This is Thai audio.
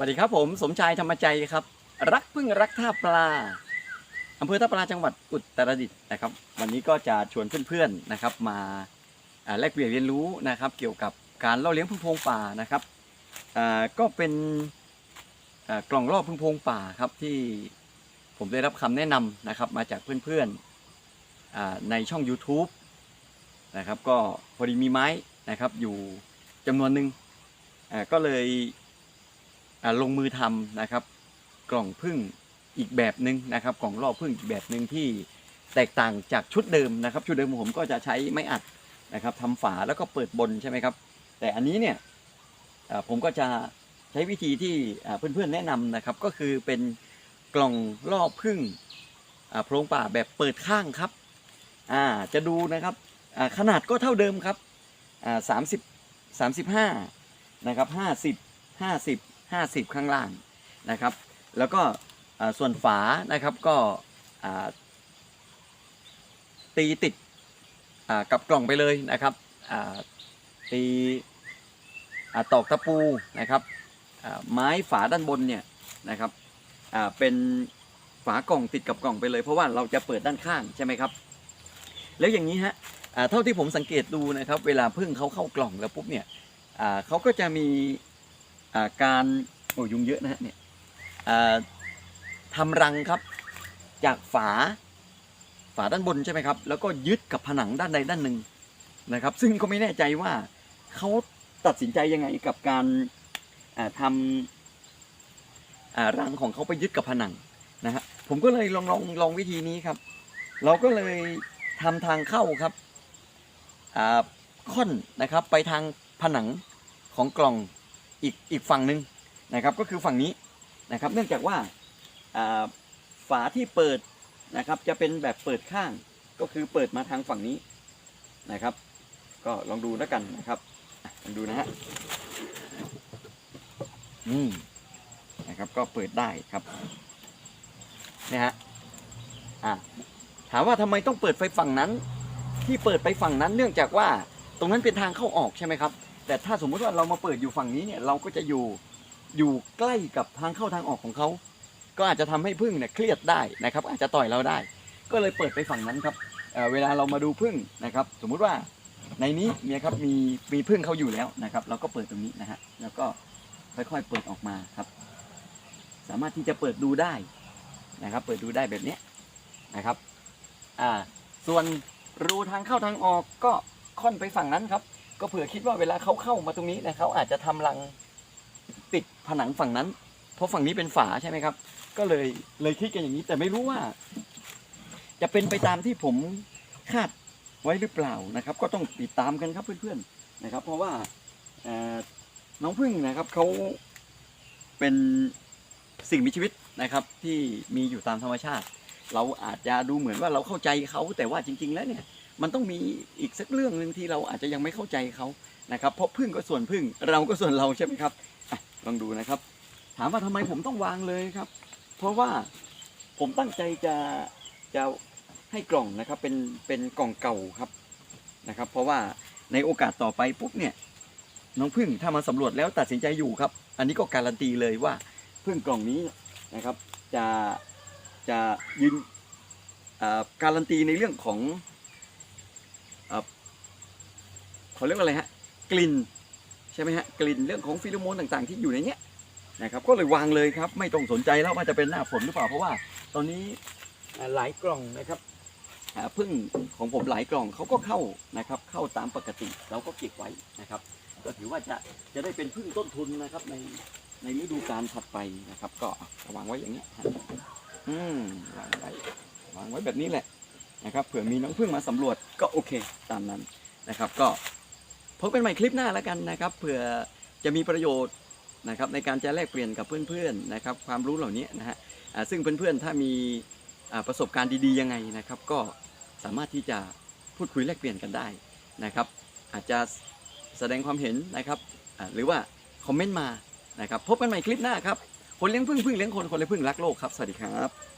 วัสดีครับผมสมชายธรรมใจครับ รักพึ่งรักท่าปลาอำเภอท่าปลาจังหวัดอุตรดิตถ์นะครับ วันนี้ก็จะชวนเพื่อนๆนะครับ มาแลกเปลี่ยนเรียนรู้นะครับ เกี่ยวกับการล่อเลี้ยงพึ่งพงป่านะครับก็เป็นกล่องล่อพึ่งพงป่าครับที่ผมได้รับคำแนะนำนะครับ มาจากเพื่อนๆในช่อง YouTube นะครับ ก็พอดีมีไม้นะครับอยู่จำนวนหนึ่งก็เลย ลงมือทำนะครับ กล่องพึ่งอีกแบบหนึ่งนะครับ กล่องล่อพึ่งอีกแบบหนึ่งที่แตกต่างจากชุดเดิมนะครับ ชุดเดิมของผมก็จะใช้ไม้อัดนะครับทำฝาแล้วก็เปิดบนใช่ไหมครับ แต่อันนี้เนี่ยผมก็จะใช้วิธีที่อ่าเพื่อนๆแนะนำนะครับ ก็คือเป็นกล่องล่อพึ่งโพรงป่าแบบเปิดข้างครับจะดูนะครับขนาดก็เท่าเดิมครับสามสิบสามสิบห้านะครับห้าสิบห้าสิบ 50 ข้างล่างนะครับ แล้วก็ส่วนฝานะครับก็ตีติดกับกล่องไปเลยนะครับตีตอกตะปูนะครับไม้ฝาด้านบนเนี่ยนะครับเป็นฝากล่องติดกับกล่องไปเลย เพราะว่าเราจะเปิดด้านข้างใช่ไหมครับ แล้วอย่างนี้ฮะเท่าที่ผมสังเกตดูนะครับ เวลาพึ่งเขาเข้ากล่องแล้วปุ๊บเนี่ยเขาก็จะมี การโอ้ยุงเยอะนะฮะเนี่ยทำรังครับจากฝาฝาด้านบนใช่ไหมครับ แล้วก็ยึดกับผนังด้านใดด้านหนึ่งนะครับ ซึ่งก็ไม่แน่ใจว่าเขาตัดสินใจยังไงกับการาทำรังของเขาไปยึดกับผนังนะฮะผมก็เลยลองลองลองวิธีนี้ครับ เราก็เลยทำทางเข้าครับค่อนนะครับไปทางผนังของกล่อง อีกอีกฝั่งหนึ่งนะครับก็คือฝั่งนี้นะครับ เนื่องจากว่าฝาที่เปิดนะครับจะเป็นแบบเปิดข้างก็คือเปิดมาทางฝั่งนี้นะครับ ก็ลองดูแล้วกันนะครับลองดูนะฮะนี่นะครับก็เปิดได้ครับนะฮะอะถามว่าทำไมต้องเปิดไฟฝั่งนั้น ที่เปิดไปฝั่งนั้น เนื่องจากว่าตรงนั้นเป็นทางเข้าออกใช่ไหมครับ แต่ถ้าสมมุติว่าเรามาเปิดอยู่ฝั่งนี้เนี่ยเราก็จะอยู่อยู่ใกล้กับทางเข้าทางออกของเขา ก็อาจจะทำให้พึ่งเนี่ยเครียดได้นะครับ อาจจะต่อยเราได้ ก็เลยเปิดไปฝั่งนั้นครับเเวลาเรามาดูพึ่งนะครับ สมมุติว่าในนี้เนี่ยครับมีมีพึ่งเขาอยู่แล้วนะครับ เราก็เปิดตรงนี้นะฮะแล้วก็ค่อยๆเปิดออกมาครับ สามารถที่จะเปิดดูได้นะครับ เปิดดูได้แบบนี้นะครับอ่าส่วนรูทางเข้าทางออกก็ค่อนไปฝั่งนั้นครับ ก็เผื่อคิดว่าเวลาเขาเข้ามาตรงนี้นะเขาอาจจะทำรังติดผนังฝั่งนั้น เพราะฝั่งนี้เป็นฝาใช่ไหมครับ ก็เลยเลยคิดกันอย่างนี้แต่ไม่รู้ว่า จะเป็นไปตามที่ผมคาดไว้หรือเปล่านะครับ ก็ต้องติดตามกันครับเพื่อนๆนะครับ เพราะว่าน้องพึ่งนะครับเขาเป็นสิ่งมีชีวิตนะครับ ที่มีอยู่ตามธรรมชาติ เราอาจจะดูเหมือนว่าเราเข้าใจเขาแต่ว่าจริง ๆ แล้วเนี่ย มันต้องมีอีกสักเรื่องหนึ่งที่เราอาจจะยังไม่เข้าใจเขานะครับ เพราะพึ่งก็ส่วนพึ่งเราก็ส่วนเราใช่ไหมครับอลองดูนะครับ ถามว่าทำไมผมต้องวางเลยครับ เพราะว่าผมตั้งใจจะจะให้กล่องนะครับเป็นเป็นกล่องเก่าครับนะครับ เพราะว่าในโอกาสต่อไปปุ๊บเนี่ยน้องพึ่งถ้ามาสำรวจแล้วตัดสินใจอยู่ครับ อันนี้ก็การันตีเลยว่าพึ่งกล่องนี้นะครับจะจะยืนการันตีในเรื่องของ เขาเรียกว่าอะไรฮะกลิ่นใช่ไหมฮะกลิ่นเรื่องของฟิโลโมนต่างๆ ที่อยู่ในเนี้ยนะครับก็เลยวางเลยครับ ไม่ต้องสนใจแล้วว่าจะเป็นหน้าฝนหรือเปล่าเพราะว่า ตอนนี้หลายกล่องนะครับพึ่งของผมหลายกล่องเขาก็เข้านะครับ เข้าตามปกติเราก็เก็บไว้นะครับ ก็ถือว่าจะจะได้เป็นพึ่งต้นทุนนะครับในในฤดูกาลถัดไปนะครับ ก็วางไว้อย่างนี้ยฮะอืมวางไว้วางไว้แบบนี้แหละ นะครับเผื่อมีน้องพึ่งมาสำรวจก็โอเคตามนั้นนะครับ ก็พบกันใหม่คลิปหน้าแล้วกันนะครับเผื่อจะมีประโยชน์นะครับในการจะแลกเปลี่ยนกับเพื่อนๆนะครับความรู้เหล่านี้นะฮะซึ่งเพื่อนๆถ้ามีประสบการณ์ดีๆยังไงนะครับ ก็สามารถที่จะพูดคุยแลกเปลี่ยนกันได้นะครับ อาจจะแสดงความเห็นนะครับหรือว่าคอมเมนต์มานะครับพบกันใหม่คลิปหน้าครับคนเลี้ยงพึ่งพึ่งเลี้ยงคนคนเลี้ยงพึ่งรักโลกครับสวัสดีครับ